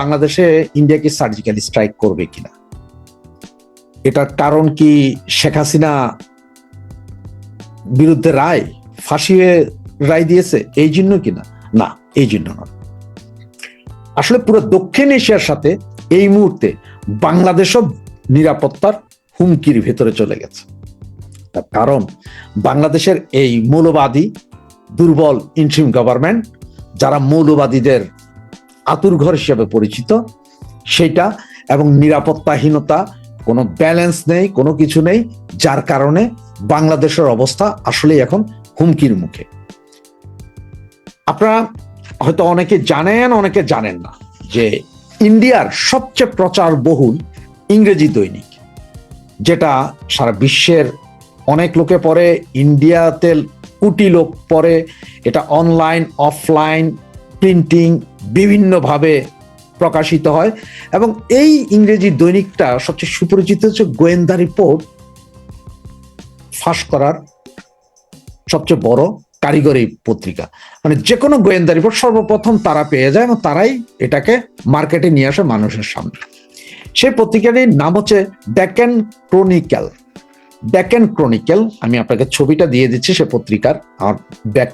বাংলাদেশে ইন্ডিয়াকে surgically strike করবে কিনা? এটার কারণ কি শেখ হাসিনা বিরুদ্ধে রায়, ফাঁসিয়ে রায় দিয়েছে, এই জন্য কিনা? না, এই জন্য না আসলে পুরো দক্ষিণ এশিয়ার সাথে এই মুহূর্তে বাংলাদেশও নিরাপত্তার হুমকির ভেতরে চলে গেছে। তার কারণ, বাংলাদেশের এই মৌলবাদী, দুর্বল ইন্ট্রিম গভর্নমেন্ট যারা মৌলবাদীদের আতুর ঘর হিসেবে পরিচিত। সেটা এবং নিরাপত্তাহীনতা, কোনো ব্যালেন্স নেই, কোনো কিছু নেই, যার কারণে বাংলাদেশের অবস্থা আসলে এখন হুমকির মুখে। আপনারা হয়তো অনেকে জানেন অনেকে জানেন না যে ইন্ডিয়ার সবচেয়ে প্রচার বহুল ইংরেজি দৈনিক, যেটা সারা বিশ্বের অনেক লোকে পড়ে, ইন্ডিয়াতে কোটি লোক পড়ে, এটা অনলাইন অফলাইন প্রিন্টিং বিভিন্নভাবে প্রকাশিত হয় এবং এই ইংরেজি দৈনিকটা সবচেয়ে সুপরিচিত হচ্ছে গোয়েন্দা রিপোর্ট, ফাঁস করার সবচেয়ে বড় কারিগরি পত্রিকা। মানে যে কোনো গোয়েন্দা রিপোর্ট সর্বপ্রথম তারা পেয়ে যায় এবং তারাই এটাকে মার্কেটে নিয়ে আসে মানুষের সামনে। সেই পত্রিকাটির নাম হচ্ছে ডেকেন ক্রনিক্যাল ডেকেন ক্রনিক্যাল আমি আপনাকে ছবিটা দিয়ে দিচ্ছি সে পত্রিকার আর ব্যাক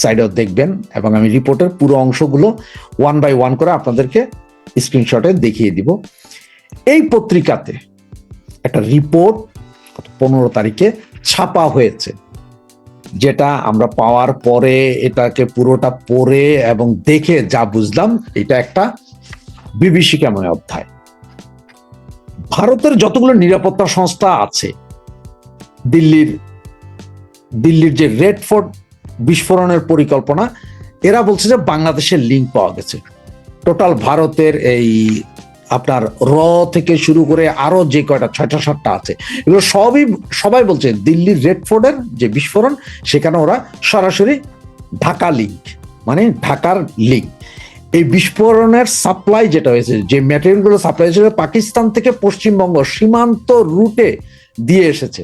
সাইডেও দেখবেন এবং আমি রিপোর্টের পুরো অংশগুলো ওয়ান বাই ওয়ান করে আপনাদেরকে স্ক্রিনশটে দেখিয়ে দিব। এই পত্রিকাতে একটা রিপোর্ট পনেরো তারিখে ছাপা হয়েছে, যেটা আমরা পাওয়ার পরে এটাকে পুরোটা পড়ে এবং দেখে যা বুঝলাম, এটা একটা বিভীষিকাময় অধ্যায়। ভারতের যতগুলো নিরাপত্তা সংস্থা আছে, দিল্লির দিল্লির যে রেড ফোর্ট বিস্ফোরণের পরিকল্পনা, এরা বলছে যে বাংলাদেশের লিঙ্ক পাওয়া গেছে। টোটাল ভারতের এই আপনার র থেকে শুরু করে আরও যে কয়টা, ছয়টা, সাতটা আছে, এগুলো সবই, সবাই বলছে দিল্লির রেড ফোর্টের যে বিস্ফোরণ, সেখানে ওরা সরাসরি ঢাকা লিঙ্ক মানে ঢাকার লিঙ্ক এই বিস্ফোরণের সাপ্লাই যেটা হয়েছে, যে ম্যাটেরিয়ালগুলো সাপ্লাই হয়েছে পাকিস্তান থেকে পশ্চিমবঙ্গ সীমান্ত রুটে দিয়ে এসেছে।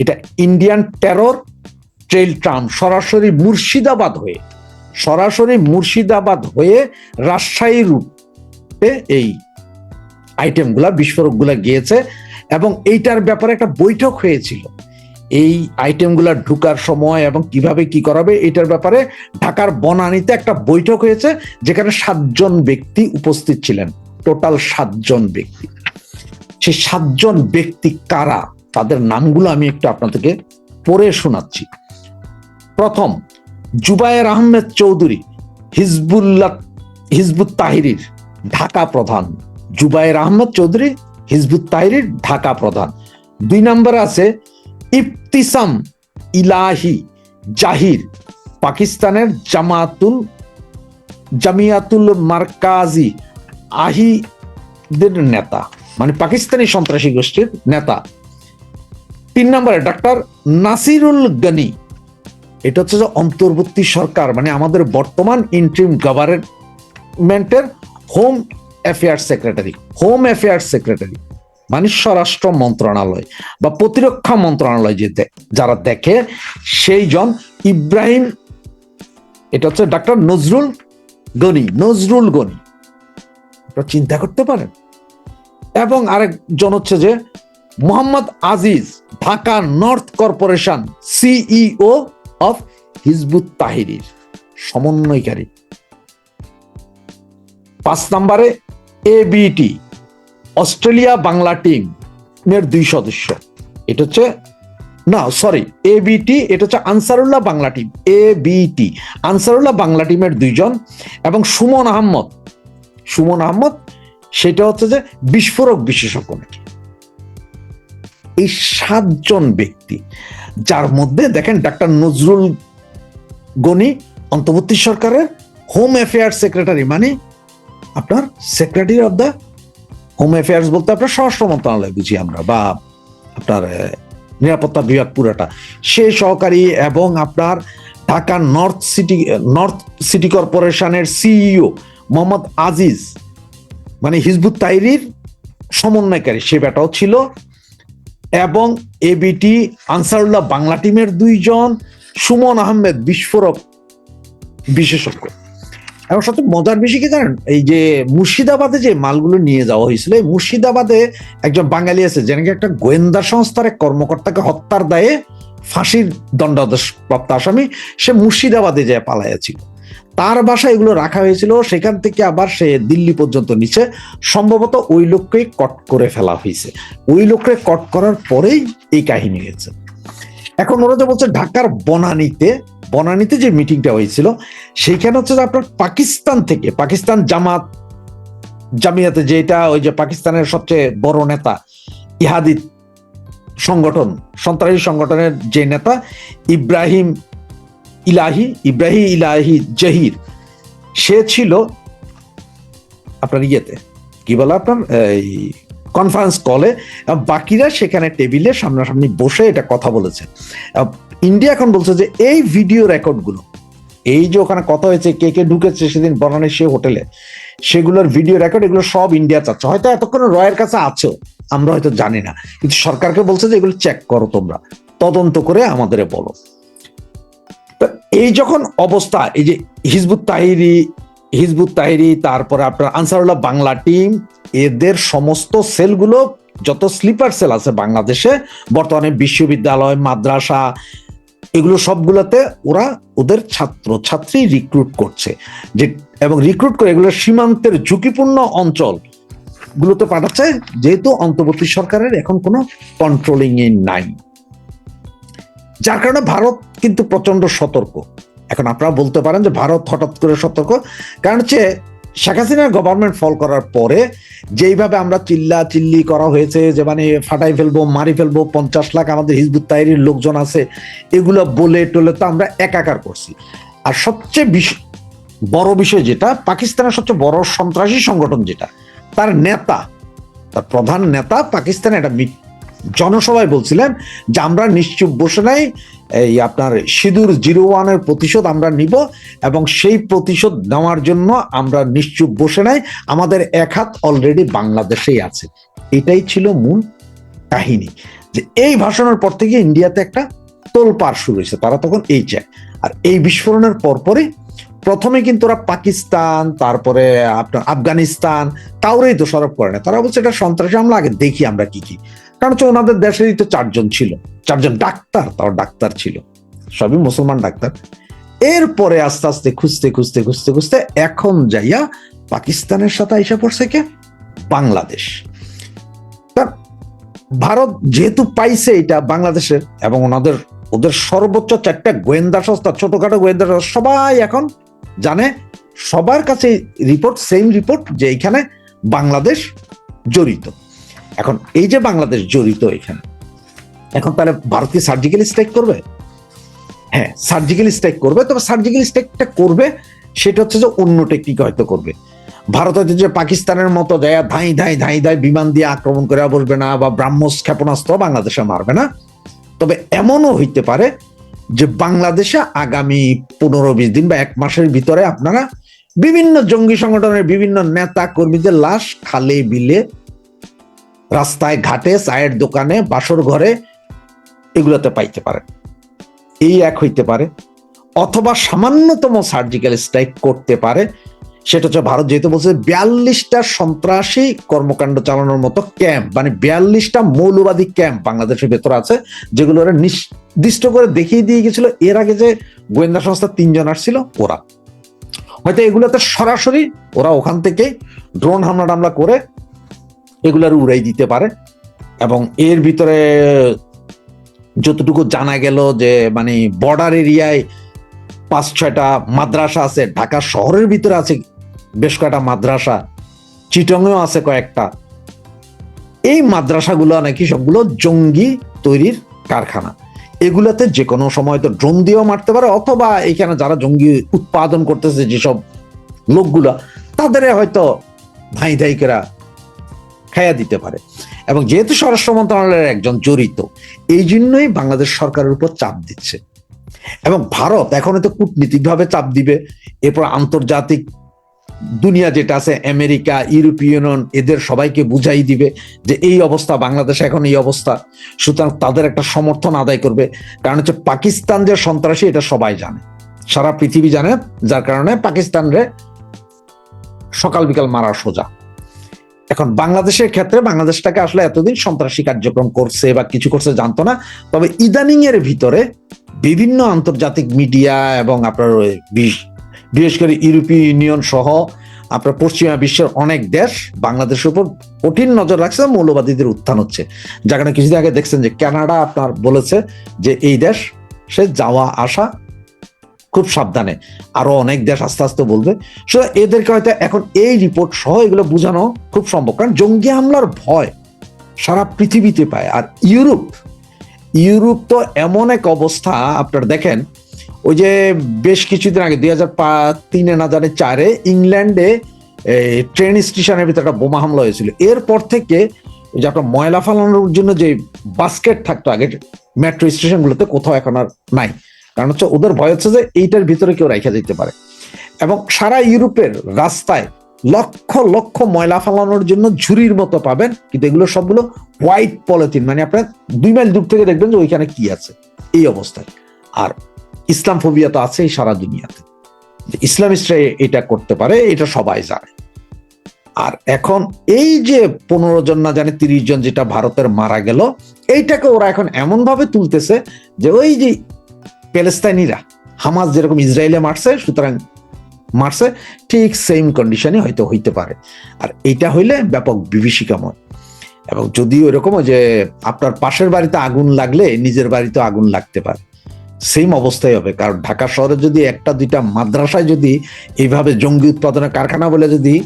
এটা ইন্ডিয়ান টেরর ট্রেল ট্রাম সরাসরি মুর্শিদাবাদ হয়ে, সরাসরি মুর্শিদাবাদ হয়ে রাজশাহী রুটে এই আইটেমগুলা বিস্ফোরকগুলা গিয়েছে এবং এইটার ব্যাপারে একটা বৈঠক হয়েছিল। এই আইটেমগুলা ঢুকার সময় এবং কীভাবে কি করাবে এটার ব্যাপারে ঢাকার বনানীতে একটা বৈঠক হয়েছে, যেখানে সাতজন ব্যক্তি উপস্থিত ছিলেন, টোটাল সাতজন ব্যক্তি। সেই সাতজন ব্যক্তি কারা? তাদের নামগুলো আমি একটু আপনাদেরকে পড়ে শোনাচ্ছি। প্রথম জুবায়ের আহমেদ চৌধুরী হিজবুল্লাহ হিজবুত তাহিরির ঢাকা প্রধান। জুবায়ের আহমেদ চৌধুরী হিজবুত তাহিরির ঢাকা প্রধান। দুই নম্বরে আছে ইফতিসাম ইলাহি জাহির, পাকিস্তানের জামাতুল, জামিয়াতুল মার্কাজি আহিদের নেতা মানে পাকিস্তানি সন্ত্রাসী গোষ্ঠীর নেতা। তিন নম্বরে ডাক্তার নাসিরুল গনি এটা হচ্ছে যে অন্তর্বর্তী সরকার মানে আমাদের বর্তমান ইন্ট্রিম গভর্নমেন্টের home affairs secretary home affairs secretary মানে স্বরাষ্ট্র মন্ত্রণালয় বা প্রতিরক্ষা মন্ত্রণালয় যে যারা দেখে সেই জন ইব্রাহিম, এটা হচ্ছে ডাক্তার নজরুল গনি নজরুল গনি। আপনারা চিন্তা করতে পারেন। এবং আরেকজন হচ্ছে যে Mohammad Aziz, Dhaka north corporation CEO of Hizb ut Tahrir সমন্বয়কারী। পাঁচ নম্বরে এবিটি অস্ট্রেলিয়া বাংলা টিম এর দুই সদস্য। এটা হচ্ছে, না সরি এবিটি এটা হচ্ছে আনসারুল্লাহ বাংলা টিম এ বিটি আনসারুল্লাহ বাংলা টিমের দুইজন এবং সুমন আহমদ সুমন আহমদ সেটা হচ্ছে যে বিস্ফোরক বিশেষজ্ঞ। নাকি এই সাতজন ব্যক্তি যার মধ্যে দেখেন ডাক্তার নজরুল গনি, অন্তর্বর্তী সরকারের হোম অ্যাফেয়ার্স সেক্রেটারি মানে আপনার secretary of the home affairs বলতে আপনার স্বরাষ্ট্র মন্ত্রণালয় বুঝি আমরা, বা আপনার নিরাপত্তা বিভাগ পুরাটা। সে সহকারী এবং আপনার Dhaka north city north city কর্পোরেশনের সিইও মোহাম্মদ আজিজ মানে হিজবুত তাইরির সমন্বয়কারী, সে ব্যাটাও ছিল। এবং এবিটি আনসারুল্লাহ বাংলা টিমের দুইজন, সুমন আহমেদ বিস্ফোরক বিশেষজ্ঞ। এবং সবচেয়ে মজার বিষয় কি জানেন? এই যে মুর্শিদাবাদে যে মালগুলো নিয়ে যাওয়া হয়েছিল, এই মুর্শিদাবাদে একজন বাঙালি আছে যে নাকি একটা গোয়েন্দা সংস্থার এক কর্মকর্তাকে হত্যার দায়ে ফাঁসির দণ্ডাদেশ প্রাপ্ত আসামি, সে মুর্শিদাবাদে যায় পালাইয়াছিল। তার বাসায় এগুলো রাখা হয়েছিল। সেখান থেকে আবার সে দিল্লি পর্যন্ত নিচে। সম্ভবত ওই লোককেই কট করে ফেলা হয়েছে। ওই লোককে কট করার পরেই এই কাহিনী হয়েছে। এখন ওরা যে বলছে ঢাকার বনানীতে বনানীতে যে মিটিংটা হয়েছিল, সেইখানে হচ্ছে যে আপনার পাকিস্তান থেকে, পাকিস্তান জামাত, জামিয়াতে যেটা ওই যে পাকিস্তানের সবচেয়ে বড় নেতা ইহাদি সংগঠন, সন্ত্রাসী সংগঠনের যে নেতা, ইব্রাহিম ইলাহি ইব্রাহিম ইলাহি জহির। সে ছিল আপনার ইয়েতে, কি বলে আপনার? এই কনফারেন্স কলে বাকিরা সেখানে টেবিলে সামনাসামনি বসে এটা কথা বলেছে। ইন্ডিয়া এখন বলছে যে এই ভিডিও রেকর্ডগুলো এই যে ওখানে কথা হয়েছে, কে কে ঢুকেছে সেদিন, বনানী সে হোটেলে, সেগুলোর ভিডিও রেকর্ড এগুলো সব ইন্ডিয়া চাচ্ছে। হয়তো এতক্ষণ রয়ের কাছে আছো, আমরা হয়তো জানি না। কিন্তু সরকারকে বলছে যে এগুলো চেক করো তোমরা, তদন্ত করে আমাদের বলো। এই যখন অবস্থা, এই যে হিজবুত তাহিরি হিজবুত তাহিরি, তারপরে আপনার আনসারুল্লাহ বাংলা টিম এদের সমস্ত সেলগুলো, যত স্লিপার সেল আছে বাংলাদেশে, বর্তমানে বিশ্ববিদ্যালয়, মাদ্রাসা, এগুলো সবগুলোতে ওরা ওদের ছাত্র, ছাত্রী রিক্রুট করছে। যে, এবং রিক্রুট করে এগুলো সীমান্তের ঝুঁকিপূর্ণ অঞ্চল গুলোতে পাঠাচ্ছে, যেহেতু অন্তর্বর্তী সরকারের এখন কোনো কন্ট্রোলিং এ নাই। যার কারণে ভারত কিন্তু প্রচণ্ড সতর্ক। এখন আপনারা বলতে পারেন যে ভারত হঠাৎ করে সতর্ক। কারণ হচ্ছে শেখ হাসিনার গভর্নমেন্ট ফল করার পরে যেইভাবে আমরা চিল্লা চিল্লি করা হয়েছে যে মানে ফাটাই ফেলব, মারি ফেলব, পঞ্চাশ লাখ আমাদের হিজবুত তাহিরির লোকজন আছে, এগুলো বলে টলে তো আমরা একাকার করছি। আর সবচেয়ে বড় বিষয় যেটা, পাকিস্তানের সবচেয়ে বড় সন্ত্রাসী সংগঠন যেটা, তার নেতা, তার প্রধান নেতা পাকিস্তানে একটা জনসভায় বলছিলেন যে আমরা নিশ্চুপ বসে নাই, এই আপনার সিঁদুর জিরো ওয়ানের প্রতিশোধ আমরা নিব এবং সেই প্রতিশোধ নেওয়ার জন্য আমরা নিশ্চুপ বসে নাই, আমাদের এক হাত অলরেডি বাংলাদেশেই আছে। এটাই ছিল মূল কাহিনী। যে এই ভাষণের পর থেকে ইন্ডিয়াতে একটা তোলপাড় শুরু হয়েছে, তারা তখন এই চায়। আর এই বিস্ফোরণের পরপরই প্রথমে কিন্তু ওরা পাকিস্তান, তারপরে আপনার আফগানিস্তান, কাউরেই দোষারোপ করে না। তারা বলছে, এটা সন্ত্রাসী আমরা আগে দেখি আমরা কি কি। কারণ হচ্ছে ওনাদের দেশেরই তো চারজন ছিল। চারজন ডাক্তার, তাও ডাক্তার ছিল। সবই মুসলমান ডাক্তার। এরপরে আস্তে আস্তে খুঁজতে খুঁজতে খুঁজতে খুঁজতে এখন যাইয়া পাকিস্তানের সাথে এসে পড়ছে কে? বাংলাদেশ। ভারত যেহেতু পাইছে এটা বাংলাদেশের এবং ওনাদের, ওদের সর্বোচ্চ চারটা গোয়েন্দা সংস্থা, ছোটখাটো গোয়েন্দা সংস্থা, সবাই এখন জানে, সবার কাছে রিপোর্ট সেম রিপোর্ট যে এখানে বাংলাদেশ জড়িত। এখন এই যে বাংলাদেশ জড়িত এখানে, এখন তাহলে ভারত কি সার্জিক্যাল স্ট্রাইক করবে? হ্যাঁ সার্জিক্যাল স্ট্রাইক করবে, তবে সার্জিক্যাল স্ট্রাইকটা করবে, সেটা হচ্ছে যে অন্য টেকনিক হয়তো করবে। ভারত হয়তো যে পাকিস্তানের মতো যায় ধাই ধাই ধাই ধাই বিমান দিয়ে আক্রমণ করে বসবে না বা ব্রাহ্মস ক্ষেপণাস্ত্র বাংলাদেশে মারবে না। তবে এমনও হইতে পারে যে বাংলাদেশে আগামী পনেরো বিশ দিন বা এক মাসের ভিতরে আপনারা বিভিন্ন জঙ্গি সংগঠনের বিভিন্ন নেতা কর্মীদের লাশ খালে বিলে রাস্তায় ঘাটে, চায়ের দোকানে, বাসর ঘরে এগুলোতে পাইতে পারেন এই এক হইতে পারে। অথবা সামান্যতম সার্জিক্যাল স্ট্রাইক করতে পারে। সেটা হচ্ছে ভারত যেহেতু বলছে বিয়াল্লিশটা সন্ত্রাসী কর্মকাণ্ড চালানোর মতো ক্যাম্প মানে বিয়াল্লিশটা মৌলবাদী ক্যাম্প বাংলাদেশের ভেতর আছে, যেগুলো ওরা নির্দিষ্ট করে দেখিয়ে দিয়ে গেছিল এর আগে যে গোয়েন্দা সংস্থা তিনজন আসছিল, ওরা। হয়তো এগুলোতে সরাসরি ওরা ওখান থেকে ড্রোন হামলা টামলা করে এগুলার উড়াই দিতে পারে। এবং এর ভিতরে, যতটুকু জানা গেল যে মানে বর্ডার এরিয়ায় পাঁচ ছয়টা মাদ্রাসা আছে, ঢাকা শহরের ভিতরে আছে বেশ কয়েকটা মাদ্রাসা, চিটংয়েও আছে কয়েকটা। এই মাদ্রাসাগুলো নাকি সবগুলো জঙ্গি তৈরির কারখানা। এগুলাতে যে কোনো সময় তো ড্রোন দিয়েও মারতে পারে, অথবা এখানে যারা জঙ্গি উৎপাদন করতেছে যেসব লোকগুলা, তাদের হয়তো ধাই ধাই করা খাইয়া দিতে পারে। এবং যেহেতু স্বরাষ্ট্র মন্ত্রণালয়ের একজন জড়িত, এই জন্যই বাংলাদেশ সরকারের উপর চাপ দিচ্ছে। এবং ভারত এখন তো কূটনীতিকভাবে চাপ দিবে। এরপর আন্তর্জাতিক দুনিয়া যেটা আছে, আমেরিকা ইউরোপীয় ইউনিয়ন, এদের সবাইকে বুঝাই দিবে যে এই অবস্থা, বাংলাদেশে এখন এই অবস্থা। সুতরাং তাদের একটা সমর্থন আদায় করবে। কারণ হচ্ছে পাকিস্তান যে সন্ত্রাসী, এটা সবাই জানে। সারা পৃথিবী জানে, যার কারণে পাকিস্তানরে সকাল বিকাল মারা সোজা। এখন বাংলাদেশের ক্ষেত্রে বাংলাদেশটাকে আসলে এতদিন সন্ত্রাসী কার্যক্রম করছে বা কিছু করছে জানতো না, তবে ইদানিং এর ভিতরে বিভিন্ন আন্তর্জাতিক মিডিয়া এবং আপনার বিশ- বিশেষ করে ইউরোপীয় ইউনিয়ন সহ আপনার পশ্চিমা বিশ্বের অনেক দেশ বাংলাদেশের উপর কঠিন নজর রাখছে মৌলবাদীদের উত্থান হচ্ছে। যেখানে কিছুদিন আগে দেখছেন যে কানাডা আপনার বলেছে যে এই দেশ সে যাওয়া আসা খুব সাবধানে। আরও অনেক দেশ আস্তে আস্তে বলবে। সুতরাং এদেরকে হয়তো এখন এই রিপোর্ট সহ এগুলো বোঝানো খুব সম্ভব। কারণ জঙ্গি হামলার ভয় সারা পৃথিবীতে পায়। আর ইউরোপ ইউরোপ তো এমন এক অবস্থা, আপনার দেখেন, ওই যে বেশ কিছুদিন আগে, দুই হাজার তিনে না জানে চারে ইংল্যান্ডে ট্রেন স্টেশনের ভিতরে একটা বোমা হামলা হয়েছিল। এরপর থেকে ওই যে আপনার ময়লা ফালানোর জন্য যে বাস্কেট থাকতো আগে মেট্রো স্টেশনগুলোতে কোথাও এখন আর নাই। কারণ হচ্ছে ওদের ভয় হচ্ছে যে এইটার ভিতরে কেউ রেখে দিতে পারে। এবং সারা ইউরোপের রাস্তায় লক্ষ লক্ষ ময়লা ফালানোর জন্য ঝুড়ির মতো পাবেন, কিন্তু এগুলো সবগুলো হোয়াইট পলিথিন মানে আপনার দুই মাইল দূর থেকে দেখবেন যে ওইখানে কি আছে। এই অবস্থায়। আর ইসলাম ফোবিয়া তো আছেই সারা দুনিয়াতে। ইসলামিস্টরা এটা করতে পারে, এটা সবাই জানে। আর এখন এই যে পনেরো জন না জানে তিরিশ জন যেটা ভারতের মারা গেল, এইটাকে ওরা এখন এমন ভাবে তুলতেছে যে ওই যে প্যালেস্তাইনিরা, হামাস যেরকম ইসরায়েলে মারছে, সুতরাং মারছে, ঠিক সেম কন্ডিশনে হয়তো হইতে পারে। আর এইটা হইলে ব্যাপক বিভীষিকাময়। এবং যদি ওইরকম যে আপনার পাশের বাড়িতে আগুন লাগলে নিজের বাড়িতে আগুন লাগতে পারে। সেম অবস্থায় হবে। কারণ ঢাকা শহরে যদি একটা, দুইটা মাদ্রাসায় যদি এইভাবে জঙ্গি উৎপাদনের কারখানা বলে যদি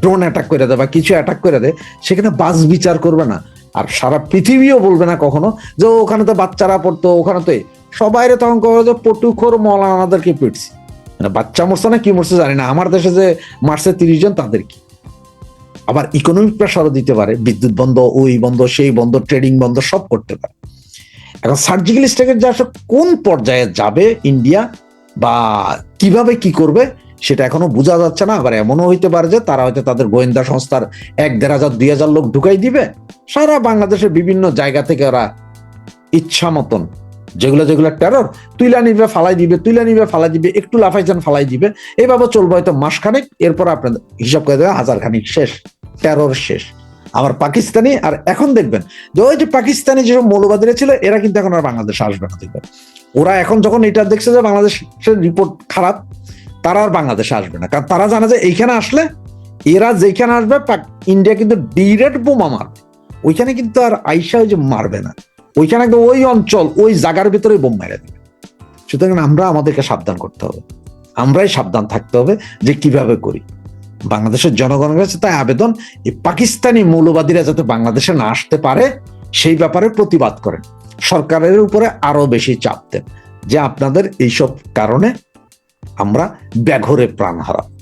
ড্রোন অ্যাটাক করে দেয় বা কিছু অ্যাটাক করে দেয়, সেখানে বাস বিচার করবে না। আর সারা পৃথিবীও বলবে না কখনো যে ওখানে তো বাচ্চারা পড়তো, ওখানে তো এই। সবাই তখন কবে যে পটুখোর মৌলানাদেরকে পিটছি। মানে বাচ্চা মরছে না, কি মরছে জানি না। আমার দেশে যে মারছে তিরিশ জন, তাদের কি? আবার ইকোনমিক প্রেশারও দিতে পারে, বিদ্যুৎ বন্ধ, ওই বন্ধ, সেই বন্ধ ট্রেডিং বন্ধ, সব করতে পারে। এখন সার্জিক্যাল স্ট্রাইকের যা কোন পর্যায়ে যাবে ইন্ডিয়া বা কীভাবে কি করবে, সেটা এখনও বোঝা যাচ্ছে না। আবার এমনও হইতে পারে যে, তারা হয়তো তাদের গোয়েন্দা সংস্থার এক দেড় হাজার, দুই হাজার লোক ঢুকাই দিবে। সারা বাংলাদেশের বিভিন্ন জায়গা থেকে ওরা ইচ্ছা মতন যেগুলো যেগুলো টেরর তুইলা নিবে, ফালাই দিবে, তুইলা নিবে, ফালাই দিবে, একটু লাফাইছেন, ফালাই দিবে। এইভাবে চলবে হয়তো মাসখানেক, এরপর আপনাদের হিসাব করে দেবে হাজার খানিক শেষ টেরর শেষ। আমার পাকিস্তানি, আর এখন দেখবেন, যে ওই যে পাকিস্তানি যেসব মৌলবাদীরা ছিল, এরা কিন্তু এখন আর বাংলাদেশে আসবে না, দেখবেন। ওরা এখন যখন এটা দেখছে যে বাংলাদেশের রিপোর্ট খারাপ, তারা আর বাংলাদেশে আসবে না। কারণ তারা জানে যে এইখানে আসলে এরা যেখানে আসবে ইন্ডিয়া কিন্তু ডিরেক্ট বোমা মারবে। ওইখানে কিন্তু আর আইসা ওই যে মারবে না। ওইখানে একদম ওই অঞ্চল, ওই জায়গার ভিতরে বোম মেরে দেবে। সুতরাং আমরা আমাদেরকে সাবধান করতে হবে। আমরাই সাবধান থাকতে হবে যে কীভাবে করি। বাংলাদেশের জনগণের কাছে তাই আবেদন, এই পাকিস্তানি মৌলবাদীরা যাতে বাংলাদেশে না আসতে পারে, সেই ব্যাপারে প্রতিবাদ করেন। সরকারের উপরে আরও বেশি চাপ দেন, যে আপনাদের এইসব কারণে আমরা ব্যাঘরে প্রাণ হারাবো।